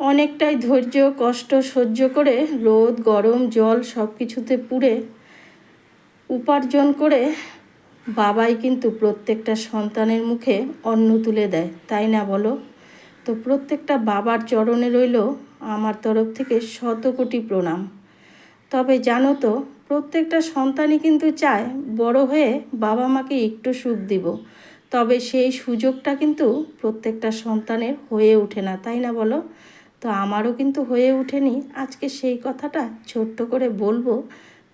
অনেকটাই ধৈর্য, কষ্ট সহ্য করে রোদ, গরম, জল সব কিছুতে পুড়ে উপার্জন করে বাবাই কিন্তু প্রত্যেকটা সন্তানের মুখে অন্ন তুলে দেয়, তাই না বলো? তো প্রত্যেকটা বাবার চরণে রইল আমার তরফ থেকে শত কোটি প্রণাম। তবে জানো তো, প্রত্যেকটা সন্তানই কিন্তু চায় বড় হয়ে বাবা মাকে একটু সুখ দিব, তবে সেই সুযোগটা কিন্তু প্রত্যেকটা সন্তানের হয়ে ওঠে না, তাই না বলো? তো আমারও কিন্তু হয়ে ওঠেনি। আজকে সেই কথাটা ছোট্ট করে বলব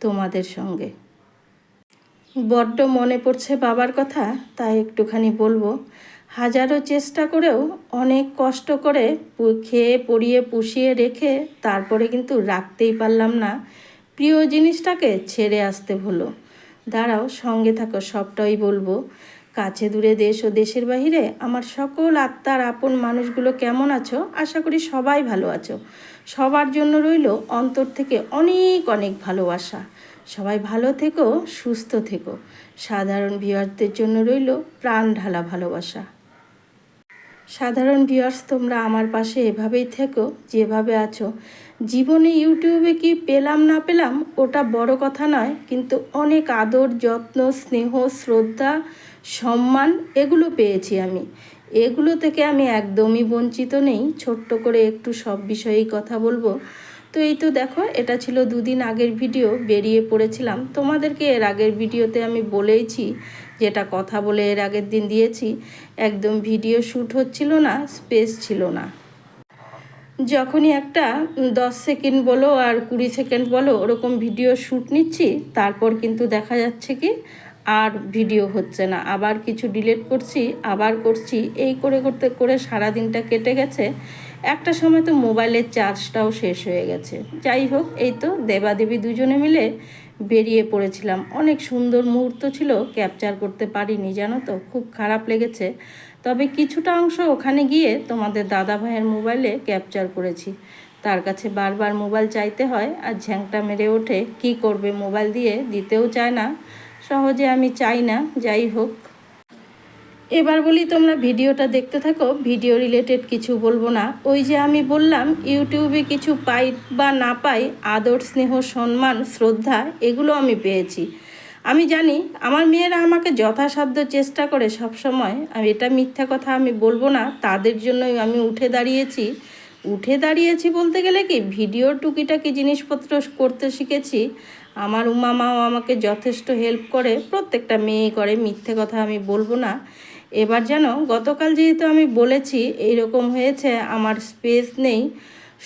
তোমাদের সঙ্গে। বড্ড মনে পড়ছে বাবার কথা, তাই একটুখানি বলব। হাজারো চেষ্টা করেও অনেক কষ্ট করে খেয়ে, পড়িয়ে, পুষিয়ে রেখে তারপরে কিন্তু রাখতেই পারলাম না। প্রিয় জিনিসটাকে ছেড়ে আসতে হলো। দাঁড়াও, সঙ্গে থাকো, সবটাই বলব। কাছে দূরে দেশ ও দেশের বাহিরে আমার সকল আত্মার আপন মানুষগুলো কেমন আছো? আশা করি সবাই ভালো আছো। সবার জন্য রইল অন্তর থেকে অনেক অনেক ভালোবাসা। সবাই ভালো থেকো, সুস্থ থেকো। সাধারণ ভিউয়ারদের জন্য রইল প্রাণ ঢালা ভালোবাসা। সাধারণ ভিউয়ার্স তোমরা আমার পাশে এভাবেই থেকো, যেভাবে আছো। জীবনে ইউটিউবে কি পেলাম না পেলাম, ওটা বড় কথা নয়, কিন্তু অনেক আদর, যত্ন, স্নেহ, শ্রদ্ধা সম্মান, এগুলো পেয়েছি আমি। এগুলো থেকে আমি একদমই বঞ্চিত নেই। ছোট্ট করে একটু সব বিষয়েই কথা বলব। তো এই তো দেখো, এটা ছিল দুদিন আগের ভিডিও, বেরিয়ে পড়েছিলাম। তোমাদেরকে এর আগের ভিডিওতে আমি বলেইছি, যেটা কথা বলে এর আগের দিন দিয়েছি, একদম ভিডিও শ্যুট হচ্ছিল না, স্পেস ছিল না। যখনই একটা দশ সেকেন্ড বলো আর কুড়ি সেকেন্ড বলো, ওরকম ভিডিও শ্যুট নিচ্ছি, তারপর কিন্তু দেখা যাচ্ছে কি আর ভিডিও হচ্ছে না। আবার কিছু ডিলিট করছি, আবার করছি, এই করে করতে করে সারা দিনটা কেটে গেছে। একটা সময় তো মোবাইলের চার্জটাও শেষ হয়ে গেছে। যাই হোক, এই তো দেবাদেবী দুজনে মিলে বেরিয়ে পড়েছিলাম। অনেক সুন্দর মুহূর্ত ছিল ক্যাপচার করতে পারিনি, জানো তো? খুব খারাপ লেগেছে। তবে কিছুটা অংশ ওখানে গিয়ে তোমাদের দাদা ভাইয়ের মোবাইলে ক্যাপচার করেছি। তার কাছে বারবার মোবাইল চাইতে হয়, আর ঝ্যাংটা মেরে ওঠে। কি করবে? মোবাইল দিয়ে দিতেও চায় না। সহজে আমি চাই না, যাই হোক। এবার বলি তোমরা ভিডিওটা দেখতে থাকো, ভিডিও রিলেটেড কিছু বলব না। ওই যে আমি বললাম, ইউটিউবে কিছু পাই বা না পাই, আদর, স্নেহ, সম্মান, শ্রদ্ধা, এগুলো আমি পেয়েছি। আমি জানি, আমার মেয়েরা আমাকে যথাসাধ্য চেষ্টা করে সব সময় আমি এটা মিথ্যা কথা আমি বলব না, তাদের জন্যই আমি উঠে দাঁড়িয়েছি। উঠে দাঁড়িয়েছি বলতে গেলে কি, ভিডিও টুকিটাকি জিনিসপত্র করতে শিখেছি। আমার উমা মাও আমাকে যথেষ্ট হেল্প করে, প্রত্যেকটা মেয়ে করে, মিথ্যে কথা আমি বলব না। এবার যেন গতকাল যেহেতু আমি বলেছি, এইরকম হয়েছে, আমার স্পেস নেই।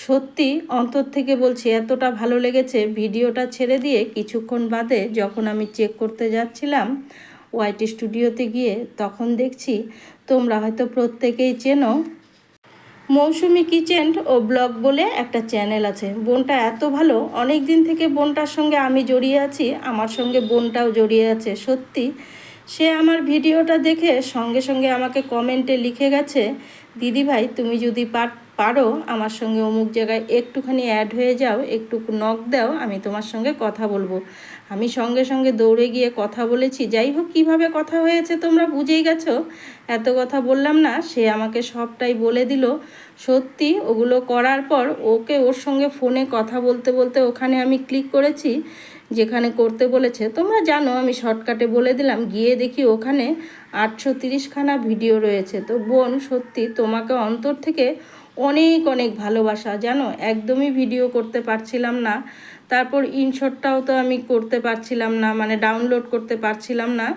সত্যি অন্তর থেকে বলছি, এতটা ভালো লেগেছে ভিডিওটা ছেড়ে দিয়ে কিছুক্ষণ বাদে যখন আমি চেক করতে যাচ্ছিলাম ওয়াইটি স্টুডিওতে গিয়ে, তখন দেখছি তোমরা হয়তো প্রত্যেকেই চেনো মৌসুমি কিচেন ও ব্লগ বলে একটা চ্যানেল আছে। বোনটা এত ভালো অনেক দিন থেকে বোনটার সঙ্গে আমি জড়িয়ে আছি, আমার সঙ্গে বোনটাও জড়িয়ে আছে, সত্যি। সে আমার ভিডিওটা দেখে সঙ্গে সঙ্গে আমাকে কমেন্টে লিখে গেছে দিদি ভাই তুমি যদি পার পারো, আমার সঙ্গে অমুক জায়গায় একটুখানি অ্যাড হয়ে যাও, একটু নখ দাও, আমি তোমার সঙ্গে কথা বলব। আমি সঙ্গে সঙ্গে দৌড়ে গিয়ে কথা বলেছি। যাই হোক, কীভাবে কথা হয়েছে তোমরা বুঝেই গেছো? এত কথা বললাম না, সে আমাকে সবটাই বলে দিল। সত্যি, ওগুলো করার পর ওকে ওর সঙ্গে ফোনে কথা বলতে বলতে ওখানে আমি ক্লিক করেছি, যেখানে করতে বলেছে। তোমরা জানো, আমি শর্টকাটে বলে দিলাম, গিয়ে দেখি ওখানে আটশো তিরিশখানা ভিডিও রয়েছে। তো বোন, সত্যি তোমাকে অন্তর থেকে অনেক অনেক ভালোবাসা, জানো? একদমই ভিডিও করতে পারছিলাম না। তারপর ইনশটটাও তো আমি করতে পারছিলাম না মানে ডাউনলোড করতে পারছিলাম না।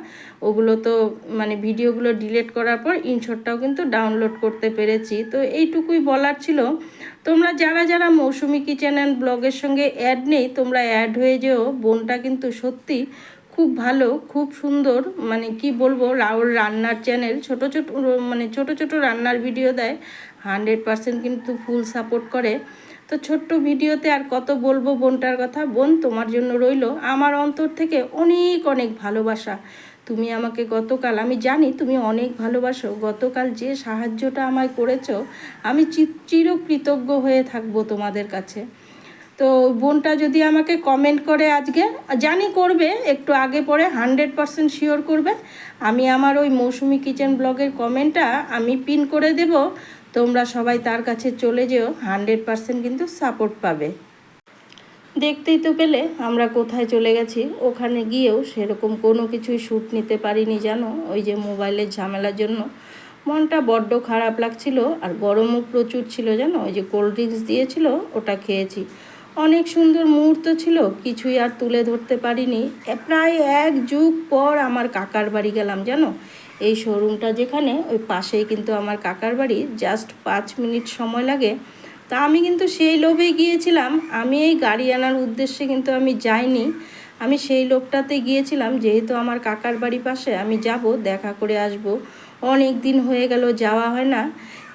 ওগুলো তো মানে ভিডিওগুলো ডিলিট করার পর ইনশটটাও কিন্তু ডাউনলোড করতে পেরেছি। তো এইটুকুই বলার ছিল। তোমরা যারা যারা মৌসুমি কিচেন অ্যান্ড ব্লগের সঙ্গে অ্যাড নেই, তোমরা অ্যাড হয়ে যেও। বোনটা কিন্তু সত্যি খুব ভালো, খুব সুন্দর মানে কি বলব রাউর রান্নার চ্যানেল ছোট ছোট মানে ছোট ছোট রান্নার ভিডিও দেয়। হান্ড্রেড পারসেন্ট কিন্তু ফুল সাপোর্ট করে। তো ছোট্ট ভিডিওতে আর কত বলব বোনটার কথা? বোন, তোমার জন্য রইল আমার অন্তর থেকে অনেক অনেক ভালোবাসা। তুমি আমাকে গতকাল, আমি জানি তুমি অনেক ভালোবাসো, গতকাল যে সাহায্যটা আমায় করেছ, আমি চিরকৃতজ্ঞ হয়ে থাকব তোমাদের কাছে। তো বোনটা যদি আমাকে কমেন্ট করে আজকে, জানি করবে, একটু আগে পরে হান্ড্রেড পারসেন্ট শিওর করবে। আমি আমার ওই মৌসুমি কিচেন ব্লগের কমেন্টটা আমি পিন করে দেব। তোমরা সবাই তার কাছে চলে যেও, হান্ড্রেড পারসেন্ট কিন্তু সাপোর্ট পাবে। দেখতেই তো পেলে আমরা কোথায় চলে গেছি, ওখানে গিয়েও সেরকম কোনো কিছুই শ্যুট নিতে পারিনি জানো, ওই যে মোবাইলের ঝামেলার জন্য। মনটা বড্ড খারাপ লাগছিল আর গরমও প্রচুর ছিল জানো, ওই যে কোল্ড ড্রিঙ্কস দিয়েছিল, ওটা খেয়েছি। অনেক সুন্দর মুহূর্ত ছিল, কিছুই আর তুলে ধরতে পারিনি। প্রায় এক যুগ পর আমার কাকার বাড়ি গেলাম জানো এই শোরুমটা যেখানে, ওই পাশেই কিন্তু আমার কাকার বাড়ি জাস্ট পাঁচ মিনিট সময় লাগে। তা আমি কিন্তু সেই লোভেই গিয়েছিলাম। আমি এই গাড়ি আনার উদ্দেশ্যে কিন্তু আমি যাইনি। আমি সেই লোভটাতে গিয়েছিলাম, যেহেতু আমার কাকার বাড়ি পাশে, আমি যাব, দেখা করে আসব। অনেক দিন হয়ে গেল, যাওয়া হয় না।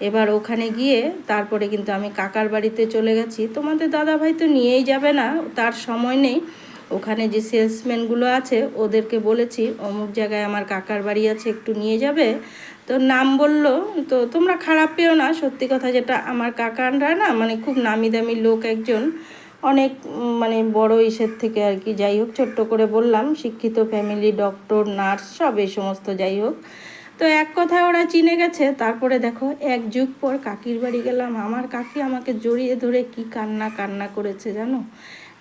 এবার ওখানে গিয়ে, তারপরে কিন্তু আমি কাকার বাড়িতে চলে গেছি। তোমাদের দাদা ভাই তো নিয়েই যাবে না, তার সময় নেই। ওখানে যে সেলসম্যানগুলো আছে, ওদেরকে বলেছি, অমুক জায়গায় আমার কাকার বাড়ি আছে, একটু নিয়ে যাবে? তো নাম বলল, তো তোমরা খারাপ পেও না, সত্যি কথা যেটা আমার কাকারা না মানে খুব নামি দামি লোক একজন, অনেক মানে বড় ইসের থেকে আর কি, যাই হোক, ছোট্ট করে বললাম, শিক্ষিত ফ্যামিলি ডক্টর নার্স সব এই সমস্ত যাই হোক। তো এক কথায় ওরা চিনে গেছে, তারপরে দেখো, এক যুগ পর কাকির বাড়ি গেলাম। আমার কাকি আমাকে জড়িয়ে ধরে কি কান্না কান্না করেছে জানো?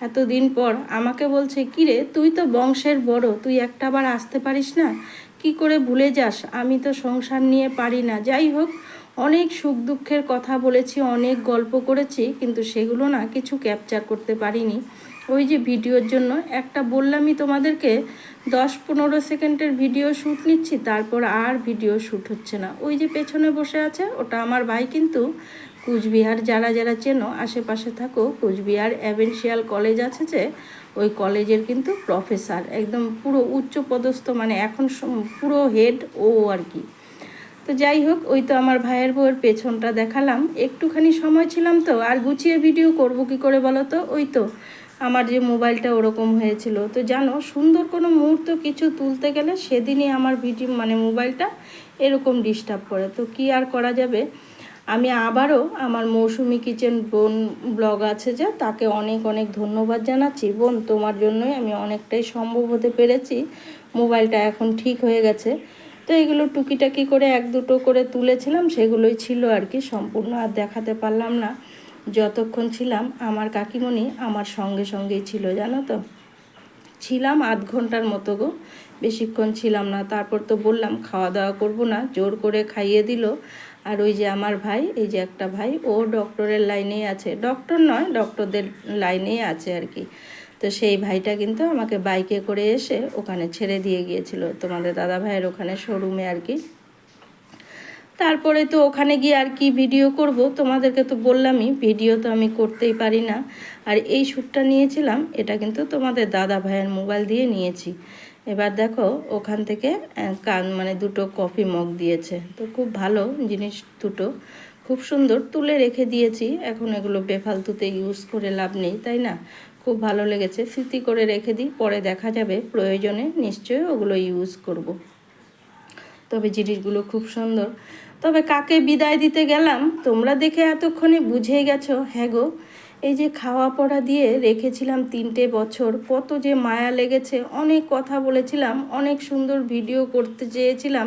এতদিন পর আমাকে বলছে, কিরে, তুই তো বংশের বড়, তুই একটা বার আসতে পারিস না? কি করে ভুলে যাস? আমি তো সংসার নিয়ে পারি না। যাই হোক, অনেক সুখ দুঃখের কথা বলেছি, অনেক গল্প করেছি, কিন্তু সেগুলো না কিছু ক্যাপচার করতে পারিনি। ওই যে ভিডিওর জন্য একটা বললামই তোমাদেরকে, দশ পনেরো সেকেন্ডের ভিডিও শ্যুট নিচ্ছি, তারপর আর ভিডিও শ্যুট হচ্ছে না। ওই যে পেছনে বসে আছে, ওটা আমার ভাই কিন্তু কুচবিহার যারা যারা চেনো, আশেপাশে থাকো, কুচবিহার অ্যাভেন্সিয়াল কলেজ আছে যে, ওই কলেজের কিন্তু প্রফেসর, একদম পুরো উচ্চ পদস্থ মানে এখন পুরো হেড ও আর কি। তো যাই হোক, ওই তো আমার ভাইয়ের বউয়ের পেছনটা দেখালাম। একটুখানি সময় ছিলাম তো, আর গুছিয়ে ভিডিও করব কি করে বলো তো? ওই তো, আমার যে মোবাইলটা ওরকম হয়েছিল। তো জানো, সুন্দর কোনো মুহূর্ত কিছু তুলতে গেলে সেদিনই আমার ভিডিও মানে মোবাইলটা এরকম ডিস্টার্ব করে। তো কি আর করা যাবে? আমি আবারও আমার মৌসুমি কিচেন বোন ব্লগ আছে যে, তাকে অনেক অনেক ধন্যবাদ জানাচ্ছি। বোন, তোমার জন্যই আমি অনেকটাই সম্ভব হতে পেরেছি। মোবাইলটা এখন ঠিক হয়ে গেছে। তো এগুলো টুকিটাকি করে এক দুটো করে তুলেছিলাম, সেগুলোই ছিল আর কি, সম্পূর্ণ আর দেখাতে পারলাম না। যতক্ষণ ছিলাম, আমার কাকিমণি আমার সঙ্গে সঙ্গেই ছিল, জানো তো। ছিলাম আধ ঘণ্টার মতো গো, বেশিক্ষণ ছিলাম না। তারপর তো বললাম, খাওয়া দাওয়া করব না, জোর করে খাইয়ে দিল। আর ওই যে আমার ভাই, এই যে একটা ভাই, ও ডক্টরের লাইনেই আছে। ডক্টর নয় ডক্টরদের লাইনেই আছে আর কি। তো সেই ভাইটা কিন্তু আমাকে বাইকে করে এসে ওখানে ছেড়ে দিয়ে গিয়েছিল, তোমাদের দাদা ভাইয়ের ওখানে শোরুমে আর কি। তারপরে তো ওখানে গিয়ে আর কি ভিডিও করব, তোমাদেরকে তো বললামই ভিডিও তো আমি করতেই পারি না। আর এই শ্যুটটা নিয়েছিলাম, এটা কিন্তু তোমাদের দাদা ভাইয়ের মোবাইল দিয়ে নিয়েছি। এবার দেখো ওখান থেকে কান মানে দুটো কফি মগ দিয়েছে। তো খুব ভালো জিনিস দুটো। খুব সুন্দর, তুলে রেখে দিয়েছি। এখন এগুলো বেফালতুতে ইউজ করে লাভ নেই, তাই না? খুব ভালো লেগেছে। স্মৃতি করে রেখে দিই, পরে দেখা যাবে, প্রয়োজনে নিশ্চয়ই ওগুলো ইউজ করব। তবে জিনিসগুলো খুব সুন্দর। তবে কাকে বিদায় দিতে গেলাম, তোমরা দেখে এতক্ষণে বুঝেই গেছো। হ্যাঁ গো এই যে খাওয়া পড়া দিয়ে রেখেছিলাম তিনটে বছর, কত যে মায়া লেগেছে। অনেক কথা বলেছিলাম, অনেক সুন্দর ভিডিও করতে চেয়েছিলাম,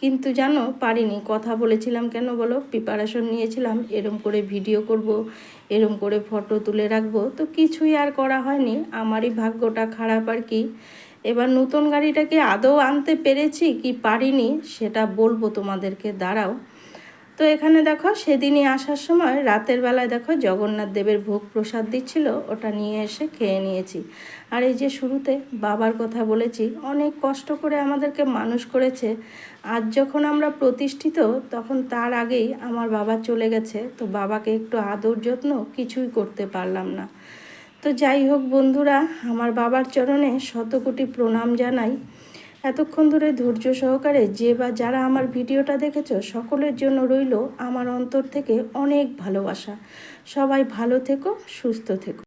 কিন্তু জানো, পারিনি। কথা বলেছিলাম কেন বলো? প্রিপারেশন নিয়েছিলাম, এরম করে ভিডিও করব, এরম করে ফটো তুলে রাখব। তো কিছুই আর করা হয়নি। আমারই ভাগ্যটা খারাপ আর কি। এবার নতুন গাড়িটাকে আদৌ আনতে পেরেছি কি পারিনি, সেটা বলব তোমাদেরকে। দাঁড়াও। তো এখানে দেখো, সেদিনই আসার সময় রাতের বেলায় দেখো জগন্নাথ দেবের ভোগ প্রসাদ দিচ্ছিল, ওটা নিয়ে এসে খেয়ে নিয়েছি। আর এই যে শুরুতে বাবার কথা বলেছি, অনেক কষ্ট করে আমাদেরকে মানুষ করেছে। আজ যখন আমরা প্রতিষ্ঠিত, তখন তার আগেই আমার বাবা চলে গেছে, তো বাবাকে একটু আদর যত্ন কিছুই করতে পারলাম না। তো যাই হোক বন্ধুরা, আমার বাবার চরণে শত কোটি প্রণাম জানাই। এতক্ষণ ধরে ধৈর্য সহকারে যে বা যারা আমার ভিডিওটা দেখেছ, সকলের জন্য রইল আমার অন্তর থেকে অনেক ভালোবাসা। সবাই ভালো থেকো, সুস্থ থেকো।